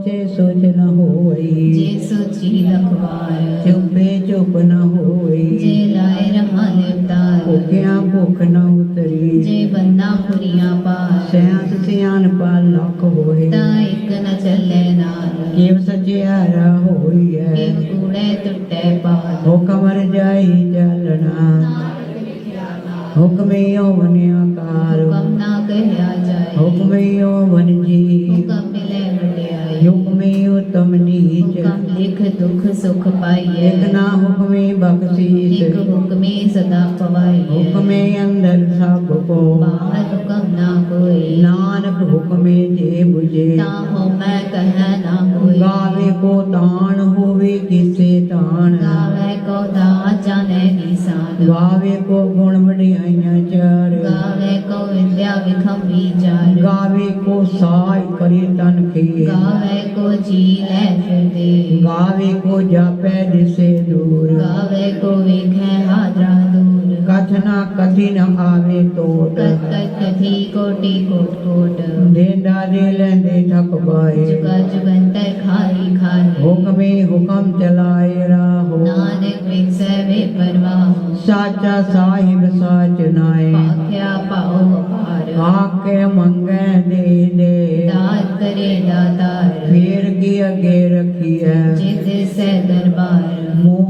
ਸੋਚੇ ਸੋਚ ਨ ਹੋਈ ਜੇ ਸੋਚੀ ਲਖਵਾਰ ਚੁੱਪੇ ਚੁੱਪ ਨ ਹੋਈ ਜੇ ਲਾਇ ਰਹਾ ਨਿਵਤਾਰ ਭੁੱਖਿਆ ਭੁੱਖ ਨ ਉਤਰੀ ਜੇ ਬੰਦਾ ਪੁਰੀਆਂ ਪਾਰ ਸਿਆਤ ਸਿਆਨ ਪਾ ਲੱਖ ਹੋਏ। ਤਾਂ ਇੱਕ ਨ ਚੱਲੇ ਨਾਲ ਕਿਵ ਸਚਿਆਰਾ ਹੋਈ ਹੈ ਕਿਵ ਕੂੜੇ ਟੁੱਟੇ ਪਾਰ। ਹੁਕਮ ਰਜਾਈ ਚੱਲਣਾ। હુકમે મને આકાર. હુકમ ના કહ્યા જાય. હુકમે મનજી હુકમ મિલે તમને ਹੁਕਮ ਲਿਖ ਦੁਖ ਸੁਖ ਪਾਈਏ ਇਕ ਨਾ ਹੁਕਮੇ ਬਖਸ਼ੀਸ ਇੱਕ ਹੁਕਮੇ ਸਦਾ ਪਵਾਈਏ ਹੁਕਮੇ ਅੰਦਰ ਸਭ ਕੋ ਬਾਹਰ ਹੁਕਮ ਨਾ ਕੋਈ। ਨਾਨਕ ਹੁਕਮੇ ਜੇ 부ਜੇ ਤਾਂ ਹੋ ਮੈਂ ਕਹਿ ਨਾ ਹੋਈ ਗਾਵੇ ਕੋ ਤਾਣ ਹੋਵੇ ਕਿਸੇ ਤਾਣ। ਗਾਵੇ ਕੋ ਦਾ ਜਾਣੇ ਨਿਸਾਨ। ਗਾਵੇ ਕੋ ਗੁਣ ਵਡਿਆਈਆਂ ਚਾਰ। ਗਾਵੇ ਕੋ ਵਿਦਿਆ ਵਿਖਮ ਵਿਚਾਰ ਗਾਵੇ ਕੋ ਸਾਈ ਕਰੀ ਤਨ ਖੇ ਗਾਵੇ ਕੋ ਜੀ ਲੈ गावे को जापे जिसे दूर। गावे को विखे हाजरा दूर। कथना कथिन भावे तोट कथी कोटि कोट कोट। देंदा देले दे थक बाए जुगा जुगंतर खाई खाई। हुक में हुकम चलाए राहो। नानक भिक्ष वे परवा साचा साहिब साच नाए पाख्या पाओ पार। पाके मंगे दे दे। दात करे दातार। फिर की अगे रखी है जिसे दरबार। मुँह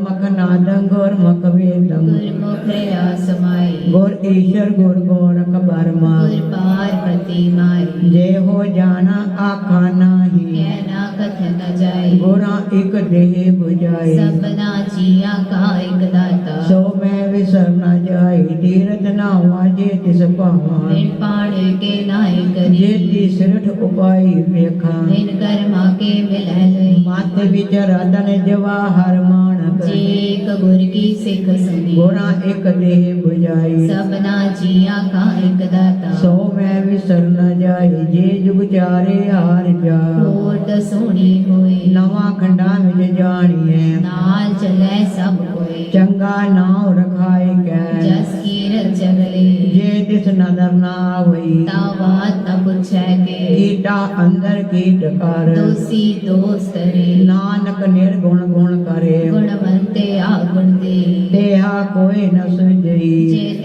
मक नादंग गौर मक वेदम गौर ईश्वर गौर गौरक बर्मा जय हो जाना आखाना गोरा एक देह बुझाए। सबना जिया का एक दाता। सो मैं विसर न जाए। तीरथ नावा जे तिस पावा। बिन पाड़ के नाय करी। जे ती सिरठ उपाय देखा बिन कर्मा के मिले नहीं। मात विचर अदन जवाहर मान जे एक गुर की सिख सुनी। गोरा एक देह बुझाए। सबना जिया का एक दाता। सो मैं विसर न जाए। जे जुग चारे हार जा। और सोनी ਹਾਰ ਜਾ ਕੋਟ ਸੋਣੀ ਹੋਈ ਨਵਾਂ ਖੰਡਾਂ ਵਿੱਚ ਜਾਣੀਐ ਨਾਲ ਚਲੇ ਸਭ ਕੋਈ ਚੰਗਾ ਨਾਮ ਰਖਾਏ ਕੈ ਜਸ ਕੀਰਤ ਜਗਲੇ ਜੇ ਤਿਸ ਨਦਰ ਨਾ ਆਵਈ ਤਾ ਬਾਤ ਨ ਪੁੱਛੈ ਕੇ ਕੀਟਾ ਅੰਦਰ ਕੀਟ ਕਰ ਦੋਸੀ ਦੋਸਤ ਰੇ ਨਾਨਕ ਨਿਰਗੁਣ ਗੁਣ ਕਰੇ ਗੁਣਵੰਤੇ ਆਗੁਣ ਦੇ ਦੇਹਾ ਕੋਈ ਨ ਸੁਝਈ ਜੇ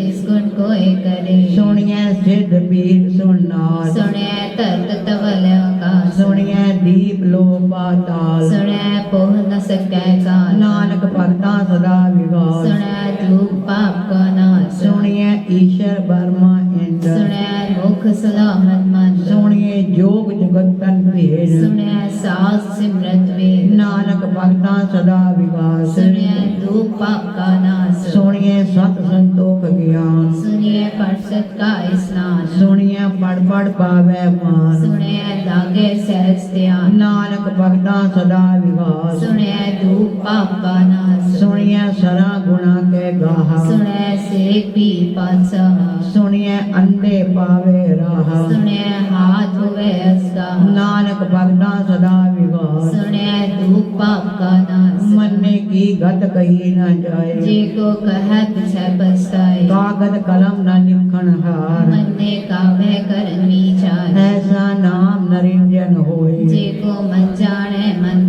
ਕੋਏ ਕਰੇ। ਸੁਣੀਐ ਸਿੱਧ ਪੀਰ ਸੁਣਨਾਰ ਸੁਣੈ ਤਰਤ ਤਵਲ ਆਕਾਸ। ਸੁਣੀਐ ਦੀਪ ਲੋ ਪਾਤਾਲ ਸੁਣੈ ਪੋਹ ਨ ਸਕੈ ਕਾਲ। ਨਾਨਕ ਭਗਤਾਂ ਸਦਾ ਵਿਗਾਸ ਸੁਣੈ ਧੂਪ ਪਾਪ ਕਾ ਨਾਸ ਸੁਣੀਐ ਈਸ਼ਰ ਬਰਮਾ सुने मुख सलामत मन। सुनिए जोग नानक भक्ता सदा विकास। सुनिए धूप का नाश। का स्नान। सुनिए पढ़ पढ़ पावे मान। सुनिए नानक भक्ता सदा विकास। सुनिए धूप का नाश। सुनिए सरा गुणा के गाहा। सुनिए से भी पासा ਸੁਣੀਐ ਅੰਧੇ ਪਾਵੇ ਰਾਹ ਸੁਣਿਐ ਹਾਥ ਹੋਵੇ ਅਸਗਾ ਨਾਨਕ ਭਗਤਾਂ ਸਦਾ ਵਿਗਾਸ ਸੁਣਿਐ ਧੂਪ ਪਾਪ ਕਾ ਨਾਸ ਮੰਨੇ ਕੀ ਗਤ ਕਹੀ ਨਾ ਜਾਏ ਜੇ ਕੋ ਕਹੈ ਪਿਛੈ ਪਛਤਾਏ ਕਾਗਦ ਕਲਮ ਨਾ ਲਿਖਣ ਹਾਰ ਮੰਨੇ ਕਾਵੇ ਕਰਨ ਵਿਚਾਰ ਐਸਾ ਨਾਮ ਨਰਿੰਜਨ ਹੋਏ ਜੇ ਕੋ ਮਨ ਜਾਣੈ ਮਨ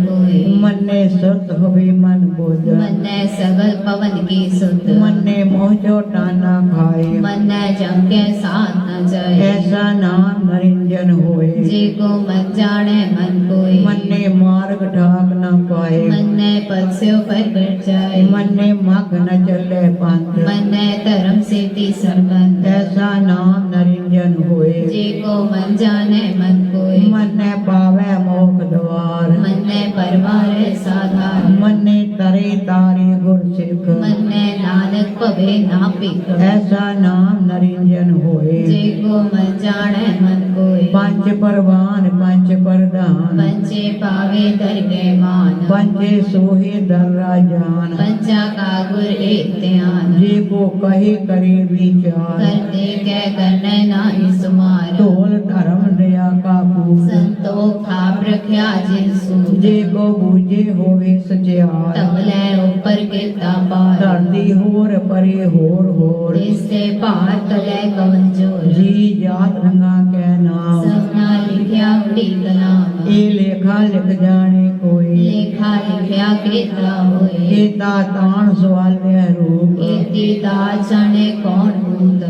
मन ने शुद्ध होवे मन भोजन मन ने सगल पवन की सुध मन ने मोजो टाना खाए। मन ने जम के साथ न जाए। ऐसा नाम नरिंजन होए। जी को मन जाने मन कोई मन ने मार्ग ढाक न पाए। मन ने पक्षियों ऊपर बैठ जाए। मन ने मग न चले पांत मन ने धर्म सिद्धि सरबंध ऐसा नाम नरिंजन होए। जी को मन जाने मन कोई मन ने पावे मोक द्वार। મને પરવારે સાધા મને કરે તારે ગુર સિખ મને નાનક પવે ના પીક એસા નામ નરિંજન હોય જે કો મન જાણે મન કોઈ પંચ પરવાન પંચ પરદાન પંચે પાવે દરગે માન પંચે સોહે દરરા જાન પંચા કા ગુર એક ધ્યાન જે કો કહે करे विचार करते के करने ना इस मार तोल धर्म दया का पूर संतोख आप रख्या जिन सु ਜੇ ਕੋ ਬੂਝੇ ਹੋਵੇ ਸਚਿਆਰ ਤਬ ਲੈ ਉਪਰ ਕਿਰਤਾ ਪਾਰ ਧਰਦੀ ਹੋਰ ਪਰੇ ਹੋਰ ਹੋਰ ਇਸੇ ਭਾਰ ਤਲੇ ਕਵਨ ਜੋਰ ਜੀ ਜਾਤ ਰੰਗਾ ਕੈ ਨਾਮ ਸਭਨਾ ਲਿਖਿਆ ਉਡੀ ਕਲਾਮ ਇਹ ਲੇਖਾ ਲਿਖ ਜਾਣੇ ਕੋਈ ਲੇਖਾ ਲਿਖਿਆ ਕੇਤਾ ਹੋਏ ਕੇਤਾ ਤਾਣ ਸਵਾਲ ਵੈ ਰੂਪ ਕੀਤੀ ਦਾ ਜਾਣੇ ਕੌਣ ਭੂਤ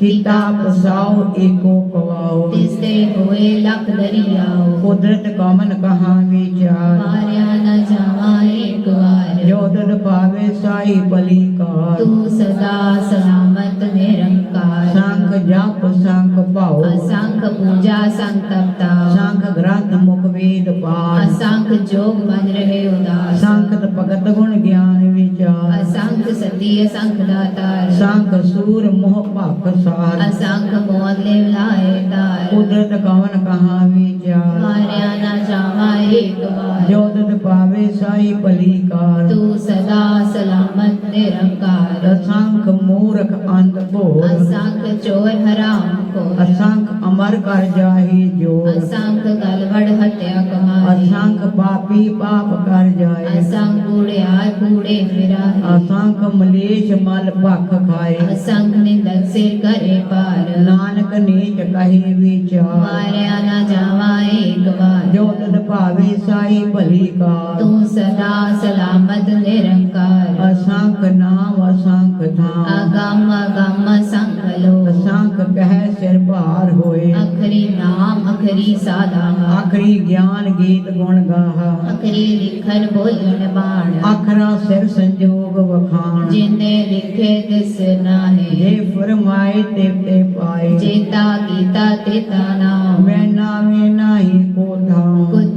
ਕੀਤਾ ਪਸਾਓ ਏਕੋ ਕਵਾਓ ਤਿਸ ਤੇ ਹੋਏ ਲਖ ਦਰਿਆਓ ਕੁਦਰਤ ਕਮਨ ਕਹਾ ਵਿਚਾਰ ਮਾਰਿਆ ਨਾ ਜਾਵਾ ਇੱਕ ਵਾਰ ਜੋ ਤੁਧ ਪਾਵੇ ਸਾਈ ਭਲੀ ਕਾਰ ਤੂੰ ਸਦਾ ਸਲਾਮ मत निरंकार। शंख जाप शंख भाव। असंख पूजा संख तपता शंख ग्रंथ मुख वेद पाठ। असंख जोग मन रहे उदास शंख भगत गुण ज्ञान विचार। असंख सती असंख दाता शंख सूर मोह भक सार। असंख मोद ले लाए तार। कुदरत कवन कहा विचार। मारया ना जावा एक बार। जोदत पावे साई पलीकार तू सदा सलामत निरंकार। असंख मूरख અંત બોલ સંગ ચોર હરામ को असंख अमर कर जाहि जोर असंख गलवड़ हत्या कहाई असंख पापी पाप कर जाए असंख बूढ़े आय बूढ़े फिरा असंख मलेश मल पख खाए असंख निंदक सिर करे पार नानक नीच कहे विचार मारया ना जावा एक बार जो तद भावे साई भली का तू सदा सलामत निरंकार असंख नाम असंख धाम अगम अगम असंख लो असंख कह अक्षर पार होए अखरी नाम अखरी साधा अखरी ज्ञान गीत गुण गाहा अखरी लिखन बोलन बाण अखरा सिर संजोग वखान जिने लिखे दिस नाहे हे फरमाए ते ते पाए जेता गीता ते ताना मैं नामे नाही कोधा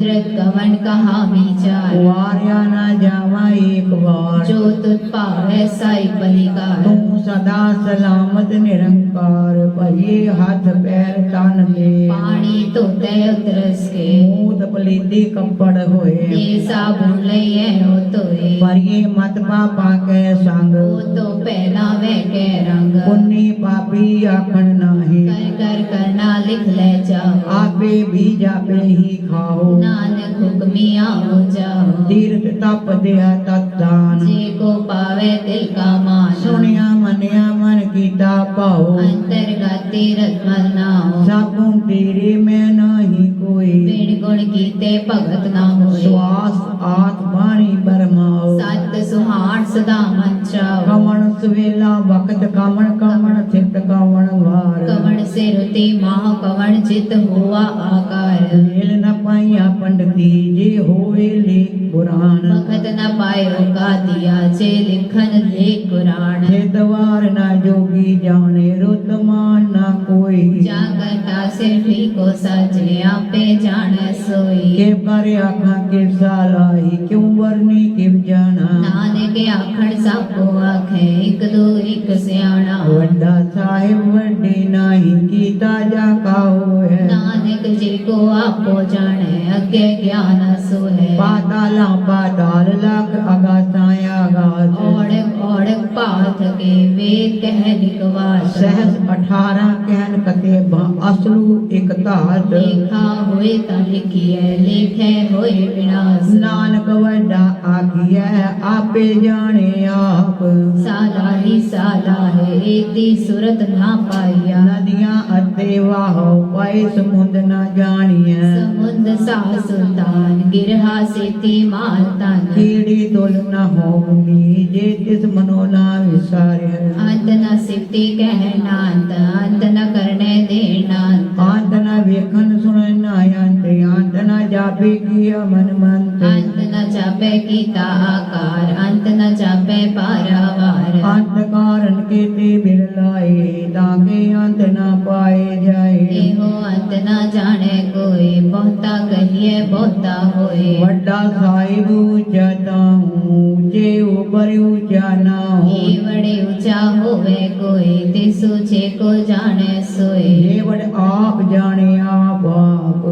मुद्रक कवन कहा विचार वार्या न जावा एक बार। जो तुत पावे साई बलिकार। तू सदा सलामत निरंकार पहिए हाथ पैर तन ले। पानी तो तय उतरस के। मूत पलीदी कपड़ होए। ये साबुन लइए हो तो पर ये मत पापा के संग। वो तो पहना वे के रंग। पुण्य पापी आखन नाही। कर कर करना लिख ले जा आपे भी जापे ही खाओ। ना ਨਾਨਕ ਹੁਕਮੀ ਆਉ ਜਾਉ ਤੀਰਥ ਤਪਦਿਆ ਤਤਾਨ ਜੇ ਕੋ ਪਾਵੇ ਤਿਲ ਕਾ ਮਾਨ। ਸੁਣਿਆ ਮੰਨਿਆ ਮਨ ਕੀਤਾ ਭਾਉ। ਅੰਤਰਗਾਤੀ ਰਤਨ ਨਾਉ। ਸਾਬੂ ਤੇਰੇ ਮੈਂ ਨਹੀਂ ਕੋਈ ਬਿਨ ਗੁਣ ਕੀਤੇ ਭਗਤ ਨਾ ਹੋਏ। ਸਵਾਸ ਆਤ ਬਾਣੀ ਬਰਮਾਉ। ਸਤ ਸੁਹਾਣ ਸਦਾ ਮਨ बचाओ कमण सुवेला भक्त कामण कमण चित कमण वार। कमण से रुते माह कमण चित हुआ आकार। मेल न पाया पंडती जे होए ले पुराण। भक्त न पायो का दिया जे लिखन ले पुराण जे द्वार न जोगी जाने रुतमान न कोई। जाकर ता से भी को सजे आपे जान सोई। के पर आखा के ही क्यों वरनी किम जाना। नानक आखण सब ਰੱਬੋ ਆਖੇ ਇੱਕ ਦੋ ਇੱਕ ਸਿਆਣਾ ਵੱਡਾ ਸਾਹਿਬ ਵੱਡੇ ਨਾਹੀ ਕੀਤਾ ਜਾ ਕਾਉ ਹੈ ਨਾਨਕ ਜੀ ਕੋ ਆਪੋ ਜਾਣੇ ਅੱਗੇ ਗਿਆਨ ਸੋ ਹੈ ਪਾਤਾਲਾ ਪਾਤਾਲ ਲਖ ਅਗਾਸਾਇਆ ਅਗਾਸ ਔੜਕ ਔੜਕ ਪਾਥ ਕੇ ਵੇ ਕਹਿ ਨਿਕਵਾ ਸਹਸ 18 ਕਹਿਨ ਕਤੇ ਬਾ ਆਸਰੂ ਇਕ ਧਾਤ ਲੇਖਾ ਹੋਏ ਤਨ ਕੀਐ ਲੇਖੈ ਹੋਏ ਵਿਨਾਸ਼ ਨਾਨਕ ਵੱਡਾ ਆਗਿਐ ਆਪੇ ਜਾਣੇ ਆਪ ਸਾਦਾ ਹੀ ਸਾਦਾ ਹੈ ਏਦੀ ਸੁਰਤ ਨਾ ਪਾਈਆ ਨਦੀਆਂ ਅਤੇ ਵਾਹ ਪਾਏ ਸਮੁੰਦ ਨਾ ਜਾਣੀਐ ਸਮੁੰਦ ਸਾ ਸੁਲਤਾਨ ਗਿਰਹਾ ਸੇਤੀ ਮਾਲ ਤਨ ਕੀੜੀ ਤੁਲ ਨਾ ਹੋਵੀ ਜੇ ਤਿਸ ਮਨੋ ਨਾ ਵਿਸਾਰਿਆ ਅੰਤ ਨਾ ਸਿਫਤੀ ਕਹਿ ਨਾਂਤ ਅੰਤ ਨਾ ਕਰਨੇ ਦੇਣ आंतना वेखन सुनना आयांत आंतना जापे किया मन मंत आंतना जापे की ताकार आंतना जापे पारावार। आंत कारण के ते बिरलाए ताके आंतना पाए जाए। एहो आंतना जाने कोई बहुता कहिए बहुता होए। वड्डा साहिब जाता हूँ जे उबरियो जाना हो ए बड़े ऊँचा होवे कोई ते सोचे को जाने सोए ए बड़े आप जाने आ बाप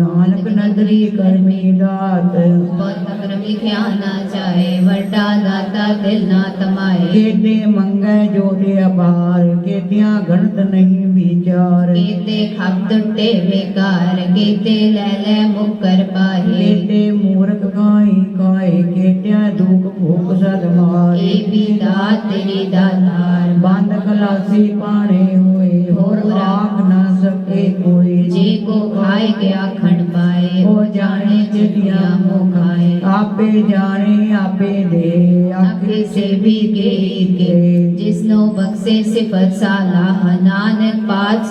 नानक नदरी करनी दात पतकरमी ख्याना चाहे वड्डा दाता दिल ना तमाए केते मंगे जो दे अपार केतिया गणत नहीं विचार केते खब्द दुटे विकार केते लैले मुकर पाहे। केते मूर्ख गाय गाय केते दुख भूख सदमार ए बिदा तेरी दातार। बंद कलासी पाणे होए और राख ना सके कोई जी को खाए गया खंड पाए वो जाने चिड़िया मुँह खाए आपे जाने आपे दे आपे से भी के के जिसनो बक्से सिफत साला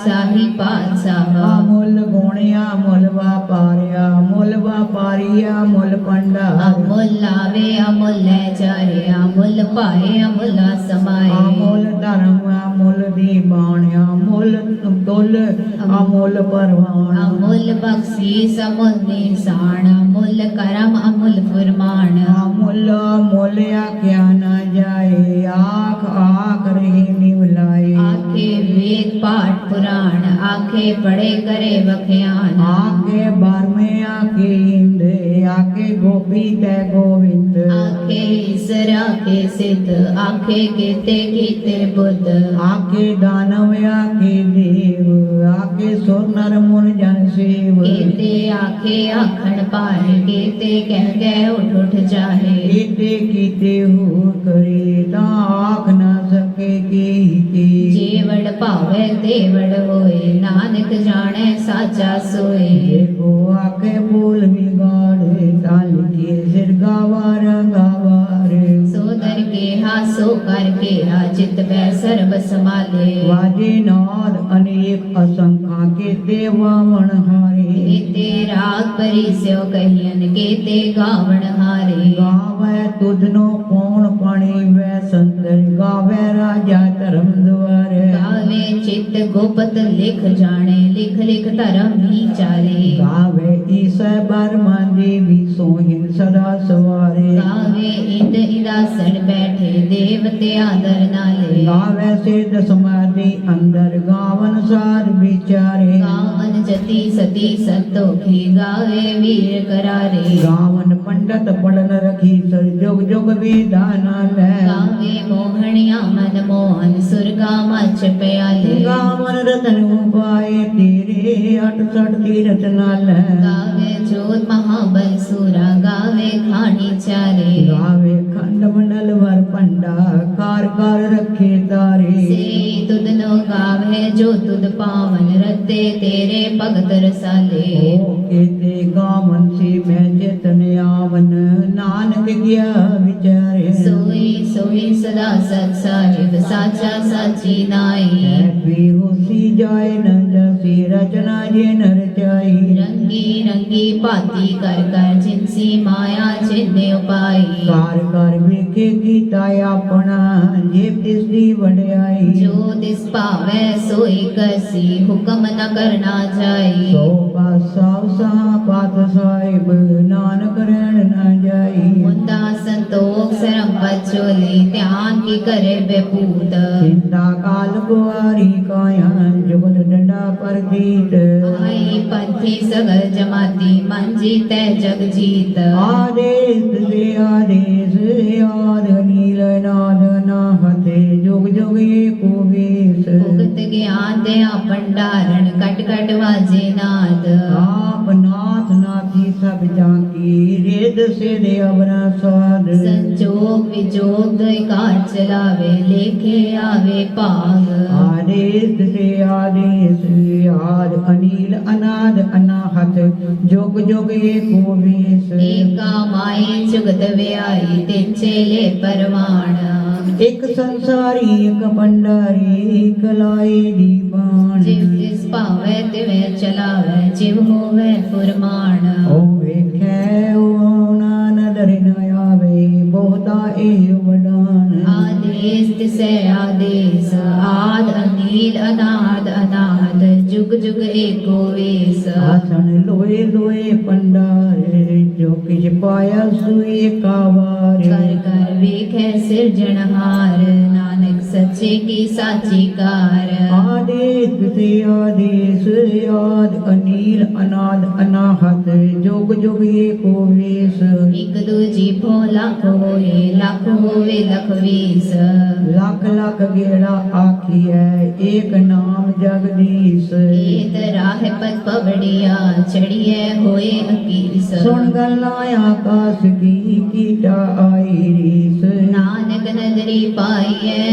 साही पाद साहा अमुल गुणिया मुल व्यापारिया मुल व्यापारिया मुल पंडा अमुल लावे अमुल ले जाए अमुल पाए अमुला समाए अमुल धर्म अमुल दीवान अमुल तो ਅਮੁੱਲ ਪਰਵਾਨ ਅਮੁੱਲ ਬਖਸ਼ੀਸ ਅਮੁੱਲ ਨਿਸ਼ਾਨ ਅਮੁੱਲ ਕਰਮ ਅਮੁੱਲ ਫਰਮਾਨ। ਅਮੁੱਲ ਮੁੱਲ ਆਖਿਆ ਨਾ ਜਾਏ ਆਖ ਆਖ ਰਹੀ आखे वेद पाठ पुराण आखे बड़े करे बखयान। आखे बार में आखे इंद्र आखे गोपी ते गोविंद। आखे ईश्वर आखे सिद्ध आखे केते गीते बुद्ध आखे दानव आखे देव आखे सुर नर मुन जन शिव केते आखे आखण पाए केते कह कह उठ उठ जाहे केते कीते हो करे ता आख न सके के के ਭਾਵੇ ਦੇਵੜ ਹੋਏ ਨਾਨਕ ਜਾਣੈ ਸਾਚਾ ਸੋਏ ਦੇਖੋ ਆਕੇ ਬੋਲ ਵਿਗਾੜੇ ਤਾਂ ਲਿਖੇ ਸਿਰ नेहा सो कर के हा चित बै सर्व समाले वाजे नाद अनेक असंखा के देवावण हारे। ते राग परी स्यो कहियन के ते गावण हारे। गावे तुधनो कौन पाणी वै सुंदर गावे राजा धर्म द्वारे गावे चित गोपत लिख जाने लिख लिख धर्म ही चारे। गावे ईसा बर्मा देवी सोहिन सदा सवारे। गावे इंद इंदा सड़ बैठ देवते आदर नाले गावे सिद्ध समाधि अंदर गावन सार विचारे। गावन जति सती सतो की गावे वीर करारे। गावन पंडत पढ़न रखी सर जोग जोग वेदाना ले गावे मोहनिया मन मोहन सुरगा मच प्याले। गावन रतन उपाय तेरे अटसठ तीरथ नाल। गावे जोत महाबल सूरा गावे खानी चारे। गावे खंड मंडल वर ਪੰਡਾ ਕਾਰ ਕਾਰ ਰੱਖੇ ਤਾਰੇ। ਸੇ ਤੁਧਨੋ ਗਾਵੇ ਜੋ ਤੁਧ ਪਾਵਨ ਰੱਤੇ ਤੇਰੇ ਭਗਤ ਰਸਾਲੇ। ਕੀਤੇ ਗਾਵਨ ਸੀ ਮੈਂ ਚੇਤਨ ਆਵਨ ਨਾਨਕ ਗਿਆ ਵਿਚਾਰੇ। ਸੋਈ ਸੋਈ ਸਦਾ ਸਤ ਸਾਹਿਬ ਸਾਚਾ ਸਾਚੀ ਨਾਈ। ਐਪੀ ਹੋਸੀ ਜਾਏ ਨ ਜਸੀ ਰਚਨਾ ਜੇ ਨਰ ਚਾਈ। ਰੰਗੀ ਰੰਗੀ ਭਾਤੀ ਕਰ ਕਰ ਜਿਨਸੀ ਮਾਇਆ ਚਿੰਨੇ ਉਪਾਈ। ਕਾਰ ਕਰ ਵੇਖੇ ਕੀਤਾ ਆਪਣਾ ਜੇ ਤਿਸ ਦੀ ਵਡਿਆਈ ਜੋ ਤਿਸ ਭਾਵੈ ਸੋਈ ਕਰਸੀ ਹੁਕਮ ਨ ਕਰਨਾ ਜਾਈ ਸੋ ਪਾਸਾ ਸਾ ਪਾਤ ਸਾਹਿਬ ਨਾਨਕ ਰਹਿਣ ਨ ਜਾਈ ਮੁੰਦਾ ਸੰਤੋਖ ਸਰਮ ਪਚੋਲੀ ਧਿਆਨ ਕੀ ਕਰੇ ਬੇਪੂਤ ਚਿੰਤਾ ਕਾਲ ਗੁਆਰੀ ਕਾਇਆ ਜੁਗਤ ਡੰਡਾ ਪਰਦੀਤ ਆਈ ਪੰਥੀ ਸਗਲ ਜਮਾਤੀ ਮਨ ਜੀਤੈ ਜਗ ਜੀਤ ਆਦੇਸ ਸੇ ਆਦੇਸ ਆਦ ਨੀਲ हते जुग जुग कुबीस भुगत ज्ञान दया भंडारण कट कट वाजे नाद। ਜਾਂਕੀ ਰਿਦ ਸੇ ਦੇ ਅਵਰਾ ਸਵਾਦ। ਸੰਜੋਗ ਵਿਜੋਗ ਕਾਰ ਚਲਾਵੇ ਲੇਖੇ ਆਵੇ ਭਾਗ। ਆਦੇਸ ਸੇ ਆਦੇਸ ਆਦ ਅਨੀਲ ਅਨਾਦ ਅਨਾਹਤ ਜੁਗ ਜੁਗ ਏਕੋ ਵੇਸ ਏਕਾ ਮਾਈ ਜੁਗਤ ਵਿਆਈ ਤੇ ਚੇਲੇ ਪਰਵਾਣ। ਇੱਕ ਸੰਸਾਰੀ ਇੱਕ ਪੰਡਾਰੀ ਇੱਕ ਲਾਏ ਦੀ ਬਾਣ। ਜਿਵ ਤਿਸ ਭਾਵੇ ਤਿਵੇਂ ਚਲਾਵੇ ਜਿਵ ਹੋਵੇ ਫੁਰਮਾਨ। ਉਹ ਵੇਖੈ ਉਹ न आवे बहुता एह वडान आदेश से आदेश आद अनील अनाद अनाद जुग जुग एको वेश। आसन लोए लोए पंडारे जो किस पाया सुई कावारे। कर कर वे कैसे जनहार सच्चे की साची कार। आदेश से आदेश आद अनिल अनाद अनाहत जोग जोग ये को वेश एक दो जी भोला कोई लाख होवे लख वेश लाख लाख गेड़ा आखी है एक नाम जगदीश। ये तरह है पद पवड़िया चढ़ी है होए अकीस। सुन गल्ला आकाश की कीटा आई रीस नानक नदरी पाई है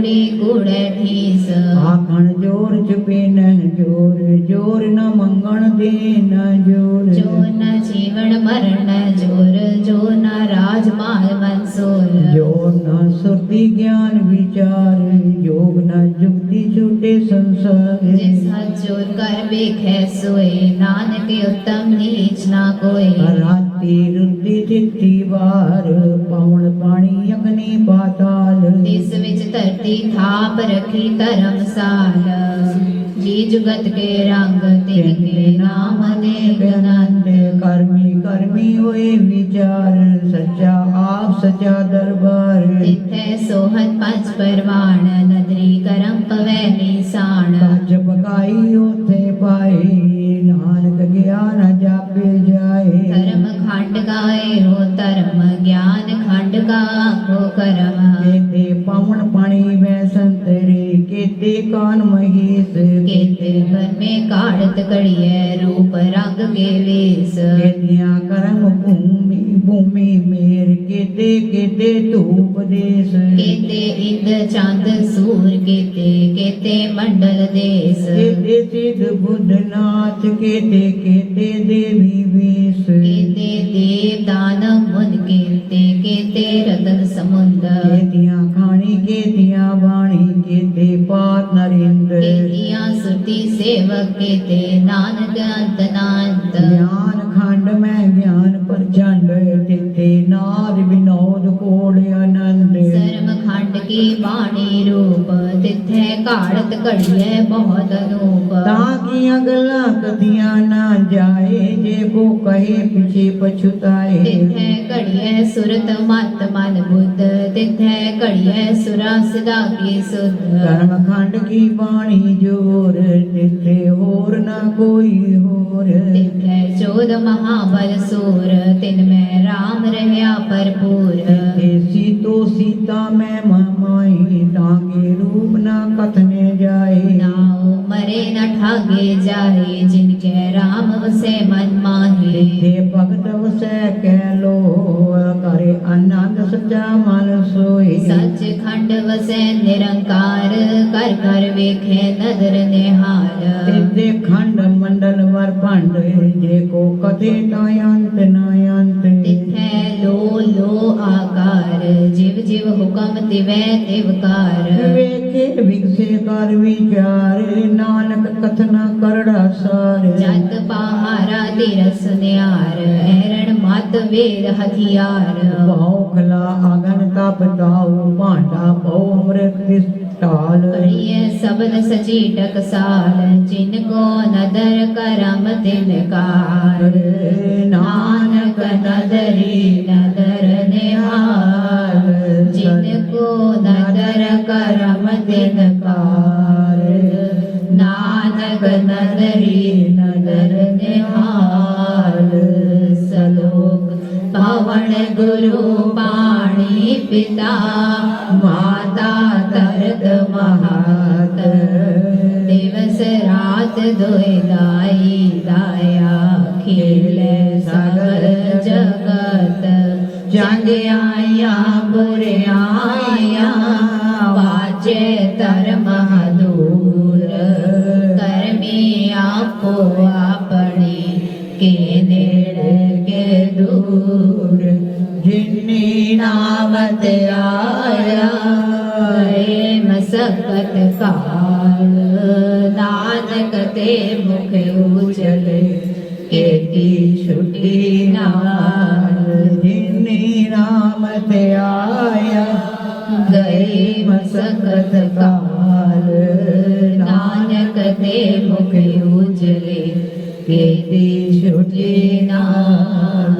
जोड़ी गुड़ ठीस आखण ज़ोर छुपे न ज़ोर ज़ोर न मंगण दे न ज़ोर जो न जीवन मरण ज़ोर जो न राज माल मंसूर। जो न सुरति ज्ञान विचार योग न जुक्ति छूटे संसार। जैसा ज़ोर कर बेखे सोए नानक उत्तम नीच ना कोई ਕੋਈ ਰਾਤੀ ਰੁੱਤੀ ਤਿੱਤੀ ਵਾਰ ਪਵਨ ਪਾਣੀ ਅਗਨੀ ਪਾਤਾਲ। ਤਿਸ ਵਿੱਚ ਧਰਤੀ ਥਾਪ ਰਖੀ ਧਰਮਸਾਲ ਜੀ ਜੁਗਤ ਕੇ ਰੰਗ ਤਿਨਕੇ ਨਾਮ ਅਨੇਕ ਅਨੰਦ ਕਰਮੀ ਕਰਮੀ ਹੋਏ ਵਿਚਾਰ ਸੱਚਾ ਆਪ ਸੱਚਾ ਦਰਬਾਰ। ਤਿਥੈ ਸੋਹਤ ਪੰਜ ਪਰਵਾਣ ਨਦਰੀ ਕਰਮ ਪਵੈ ਨਿਸਾਨ। ਕੱਜ ਪਕਾਈ ਉਥੇ ਪਾਈ ਨਾਨਕ ਗਿਆਨ ਜਾਪੇ ਜਾਏ। ਧਰਮ ਖੰਡ ਗਾਏ ਹੋ ਧਰਮ ਗਿਆਨ ਖੰਡ ਕਾ ਆਖੋ ਕਰਮ। ਕੇਤੇ ਪਵਨ ਪਾਣੀ ਵੈ ਸੰਤਰੀ ਕੇਤੇ ਕਾਨ ਮਹੀਸ ਕੇਤੇ ਕਰਮੇ ਕਾੜਤ ਕੜੀਐ ਰੂਪ ਰੰਗ ਕੇ ਵੇਸ ਕੇਤਿਆਂ ਕਰਮ ਭੂਮੀ ਭੂਮੀ ਮੇਰ ਕੇਤੇ ਕੇਤੇ ਧੂਪ ਦੇਸ ਕੇਤੇ ਇੰਦ ਚੰਦ ਸੂਰ ਕੇਤੇ ਕੇਤੇ ਮੰਡਲ ਦੇਸ ਕੇਤੇ ਸਿਧ ਬੁੱਧ ਨਾਥ ਕੇਤੇ ਕੇਤੇ ਦੇਵੀ ਵੇਸ ਕੇਤੇ ਦੇਵ ਦਾਨਵ ਮੁਨ ਕੇਤੇ ਕੇਤੇ ਰਤਨ ਸਮੁੰਦ ਕੇਤਿਆਂ ਖਾਣੀ ਕੇਤਿਆਂ ਬਾਣੀ ਕੇਤੇ ਪਾਤ ਨਰਿੰਦ ਕੇਤੀਆਂ ਸੁਰਤੀ ਸੇਵਕ ਕੇਤੇ ਨਾਨਕ ਅੰਤ ਨਾਨਤ ਗਿਆਨ ਖੰਡ ਮੈਂ ਗਿਆਨ ਪ੍ਰਚੰਡ ਤਿੱਥੇ ਨਾਦ ਵਿਨੋਦ ਕੋੜ ਆਨੰਦ ਸਰਮ ਖੰਡ ਕੀ ਬਾਣੀ ਰੂਪ ਤਿਥੈ ਕਾੜਤ ਘੜੀਐ ਬਹੁਤ ਅਨੂਪ ਤਾਂ ਕੀਆਂ ਗੱਲਾਂ ਕਦੀਆਂ ਨਾ ਜਾਏ ਜੇ ਕੋ ਕਹੇ ਪਿਛੇ ਪਛੁਤਾਏ ਤਿਥੈ ਘੜੀਐ ਸੁਰਤ ਮਤ ਮਨ ਬੁੱਧ ਤਿਥੈ ਘੜੀਐ ਸੁਰਾ ਸਦਾ ਕੀ ਸੁਧ ਕਰਮ ਖੰਡ ਕੀ ਬਾਣੀ ਜੋਰ ਤਿੱਥੇ ਹੋਰ ਨਾ ਕੋਈ ਹੋਰ। ਤਿਥੈ ਚੋਦ ਮਹਾਬਲ ਸੂਰ ਤਿਨ ਮੈਂ ਰਾਮ ਰਹਿਆ ਭਰਪੂਰ। ਤਿੱਥੇ ਸੀਤੋ ਸੀਤਾ ਮੈਂ ਮਮਾਈ ਤਾਂਗੇ ਰੂਪ ਨਾ ਕਥਨੇ ਜਾਏ। ਨਾਉ मरे न ठागे जाहे जिनके राम से मन माहे। हे भगत उसे कह लो करे आनंद सच्चा मन सोई सच खंड वसे निरंकार कर कर वेखे नज़र निहाल ते खंड मंडल वर पंड जे को कदे न अंत न अंत। तिथे लो लो आ ਆਕਾਰ ਜਿਵ ਜਿਵ ਹੁਕਮ ਤਿਵੈ ਤਿਵਕਾਰ ਵੇਖੇ ਵਿਗਸੇ ਕਰ ਵਿਚਾਰ ਨਾਨਕ ਕਥਨਾ ਕਰੜਾ ਸਾਰ ਜਤ ਪਹਾਰਾ ਤਿਰਸ ਨਿਆਰ ਐਰਣ ਮਤ ਵੇਦ ਹਥਿਆਰ। ਭਾਉ ਖਲਾ ਅਗਨ ਤਪ ਤਾਉ ਭਾਂਡਾ ਭਉ ਅੰਮ੍ਰਿਤ ਤਿਸ ਢਾਲ ਪ੍ਰਿਯ ਸਬਦ ਸਚੀ ਟਕਸਾਲ ਜਿਨ ਕੋ ਨਦਰ ਕਰਮ ਤਿਨਕਾਰ ਨਾਨਕ ਨਦਰੀ गुणधर करम दिनकार नानक नदरी नदर निहार सलोक पवन गुरु पाणी पिता, माता तरद महात। दिवस रात दुई दाई, दाया खेले सगर जग। ਸਗਲ ਜਗਤ ਚੰਗਿਆਈਆਂ ਬੁਰਿਆਈਆਂ ਵਾਜੇ ਧਰਮ ਦੂਰ ਕਰਮੀ ਆਪੋ ਆਪਣੀ ਕੇ ਨੇੜੇ ਕੇ ਦੂਰ ਜਿਨੀ ਨਾਮਤ ਆਇਆ ਏ ਮਸਕਤ ਕਾਲ ਨਾਨਕ ਤੇ ਮੁਖ ਉਜਲੇ ਕੇਤੀ ਛੁੱਟੀ नाम ते आया दैव सकत काल नानक ते मुख उजले के छुटे नाल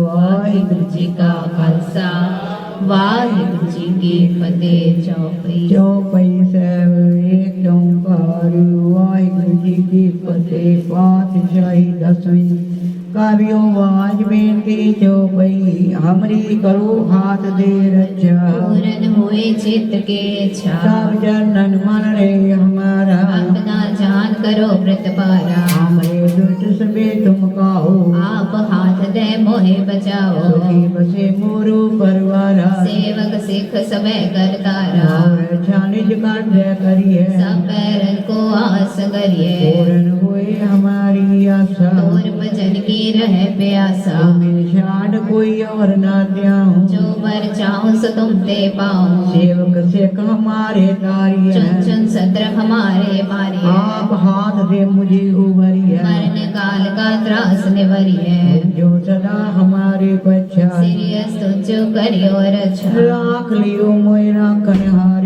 वाहिगुरु जी का खालसा वाहिगुरु जी की फतेह चौपई चौपई सब एक चौपारू वाहिगुरु जी की फतेह पातशाही दसवीं। भावियों वाज बेनती जो भई हमरी करो हाथ दे रचा। पूरन होए चित के छा। सब जनन मन रे हमारा। अपना जान करो व्रत पारा। हमरे दुष्ट सबे तुम काहो। आप हाथ दे मोहे बचाओ। सुखी बसे मोरो परवारा। सेवक सिख समय करतारा रक्षा निज कार्य करिए। सब पैरन को आस करिए। पूरन होए हमारी आशा। और भजन की रहे प्यासा। तुम्हें छाड़ कोई और ना त्याऊं जो बर चाहूँ सो तुम ते पाऊँ। सेवक से हमारे तारी चुन चुन सत्र हमारे मारे आप हाथ दे मुझे उभरिए मरण काल का त्रास निवरी है। जो सदा हमारे बच्चा सिरियस तुझो करियो रक्षा। राख लियो मोयरा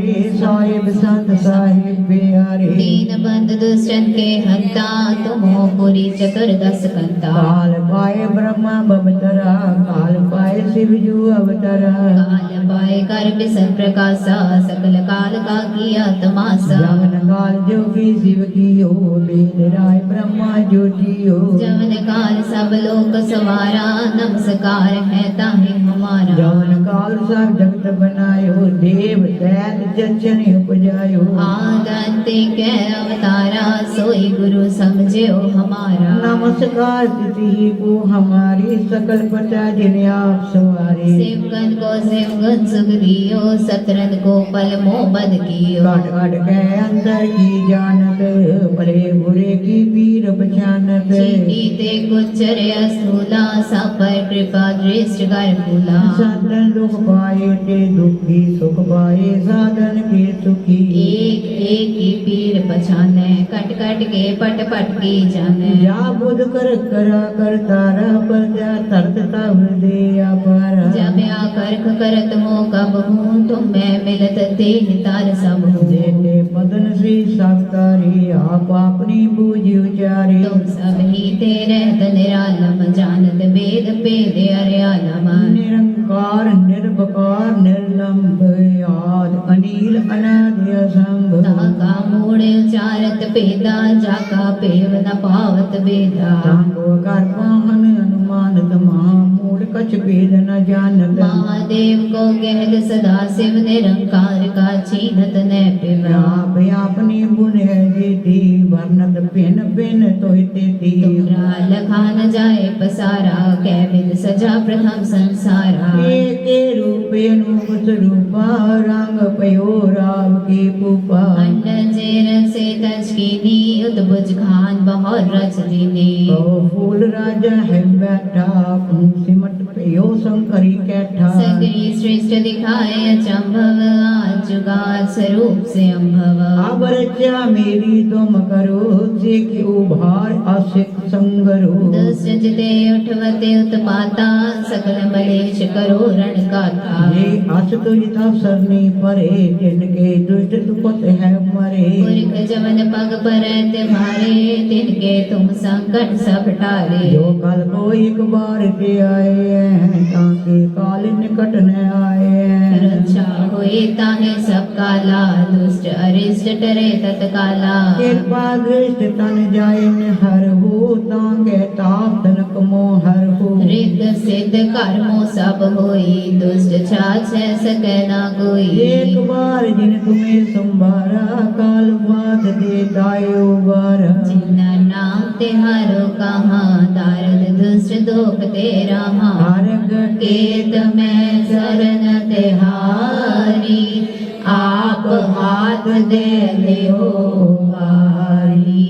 साहिब संत साहिब प्यारे। दीन बंद दुष्टन के हंता तुम हो पुरी चतुर्दश कंता। काल पाए ब्रह्मा बबतरा काल पाए शिव जू अवतरा। काल पाए कर बिसन प्रकाशा सकल काल का किया तमाशा। जमन काल जोगी शिव की हो वेद राय ब्रह्मा ज्योति हो जवन काल सब लोक सवारा नमस्कार है ताहि हमारा। जमन काल सब जगत बनायो देव दैत जचन उपजायो आदंते कै अवतारा सोई गुरु समझो हमारा। नमस्कार तिथि को हमारी सकल पता जिन्हें आप सवारे। शिवगन को शिवगन सुख दियो सतरन को पल मोह बद कियो। काट काट के अंदर की जानत भले बुरे की पीर पहचानत चीटी ते गुच्चर अस्थूला सा पर कृपा दृष्ट कर फूला साधन दुख पाए ते दुखी सुख पाए साधन के सुखी एक एक की पीर पछाने कट कट के पट पट की जाने। जा बुध कर करा कर तारा पर जा तरतता हृदय अपारा। जब आकर्ख करत मो कब हूँ तुम मैं मिलत देह तार सब हूँ। देते पदन श्री साकारी आप अपनी बूझ उचारे। तुम सब ही तेरे निरालम जानत वेद पेद अर्यालम। निरंकार निर्भकार निर्लंब आद अनिल अनादि असंभ ताका मूड़ उचारत पेदा जाका पेव न पावत वेदा तांगो कर पाहन अनुमान तमा मूड कछ भेद न जानत। महादेव को कहत सदा शिव निरंकार का छीनत न पिवा। आप अपनी बुन है दीदी वर्णत पिन पिन तोहिते दी तुमरा लखा न जाए पसारा कैविद सजा प्रथम संसारा। के रूप अनूप स्वरूपा रंग पयो राव के पुपा। अन्न जेर से तज की नी उद्भुज खान बहुत रच दीनी। ओ फूल राजा है बैठा सिमट पयो शंकरी कैठा। सगरी श्रेष्ठ दिखाए अचंभव आज जुगाद स्वरूप से अम्भव अब रचा मेरी तुम करो से क्यों भार असिक संगरो? दुष्ट जिते उठवते उत्पाता सकल मलेश करो रण गाथा। ये अस तुझ था सरनी परे जिनके दुष्ट दुपत है मरे। पुरख जवन पग पर तुम्हारे तिनके तुम संकट सब टारे जो कल को एक बार के आए हैं ताकि काल निकट न आए हैं रक्षा होए ताहे सब काला दुष्ट अरिष्ट टरे तत्काला कृपा दृष्ट तन जाय हर हो ताके ताप तनक मोहर हो रिद्ध सिद्ध कर्मो सब होई दुष्ट छाछ सके ना कोई एक बार जिन तुम्हें संभारा काल बात दे दायो बारा जिन्ना नाम तिहारो कहाँ? दारद दुष्ट दोख तेरा हाँ हारग केत में शरण तिहारी। आप हाथ दे लियो बारी।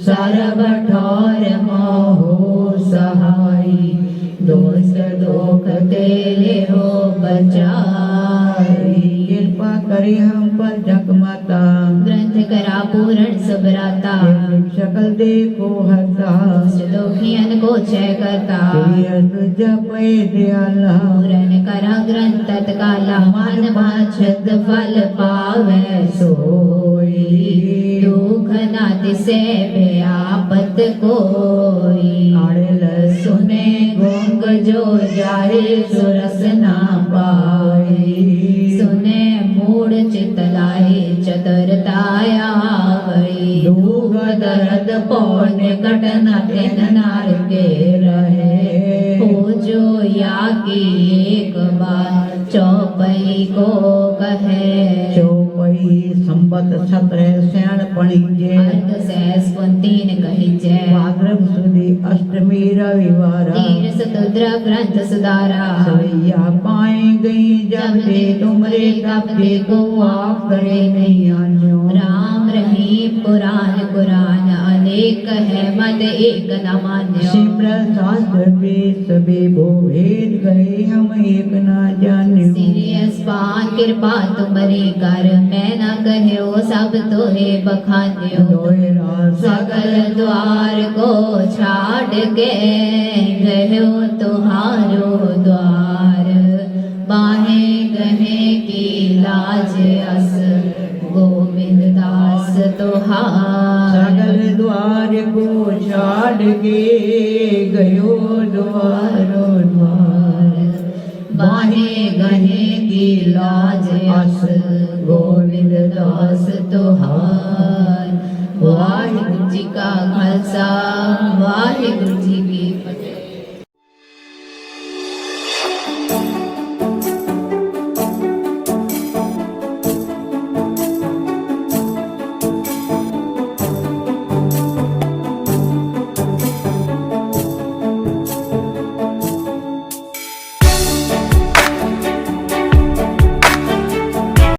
सर्व ठोर मोहो सहाई दोष दोख ते लियो बचाई कृपा करे हम पर जगमाता ग्रंथ करा पूरण सुभराता। शकल देखो हरता। दुखियन को छय करता। जपे दयाला। पूरण करा ग्रंथ तत्काला। मन बाछत फल पावे। सोई। दुख ना दिसे व्यापत कोई। आड़ेल सुने गुंग जो जाए सुरस ना पाए। सुने मूड चित लाए चतुरताया गई दुख दर्द पौन घटना तेन नार के रहे जो या की एक बार। चौपई को कहे। चौपई संबत सत्रह शरण पणिजे अर्ध सहस कुंतीन कही जय भाद्रव सुदी अष्टमी रविवार। तीर सतुद्र ग्रंथ सुधारा। सवैया पाए गई जब ते तुमरे तब ते को आप करे नहीं आन्यो। राम रही पुराण पुराण अनेक है मत एक न मान्यो। सिमरन शास्त्र पे सबे भो भेद गए हम एक ना जान्यो सीरियस पान कृपा तुमरे कर मैं न कहयो, सब तोहे बखान्यो। दोहरा सगल द्वार को छाड़ के गयो तुहारो द्वार। बाहे गहे की लाज, अस गोविंद दास तुहार। सगल द्वार को छाड़ के गयो द्वार। की लाज अस गोविंद दास तुहार वाहिगुरु जी का खालसा वाहिगुरु जी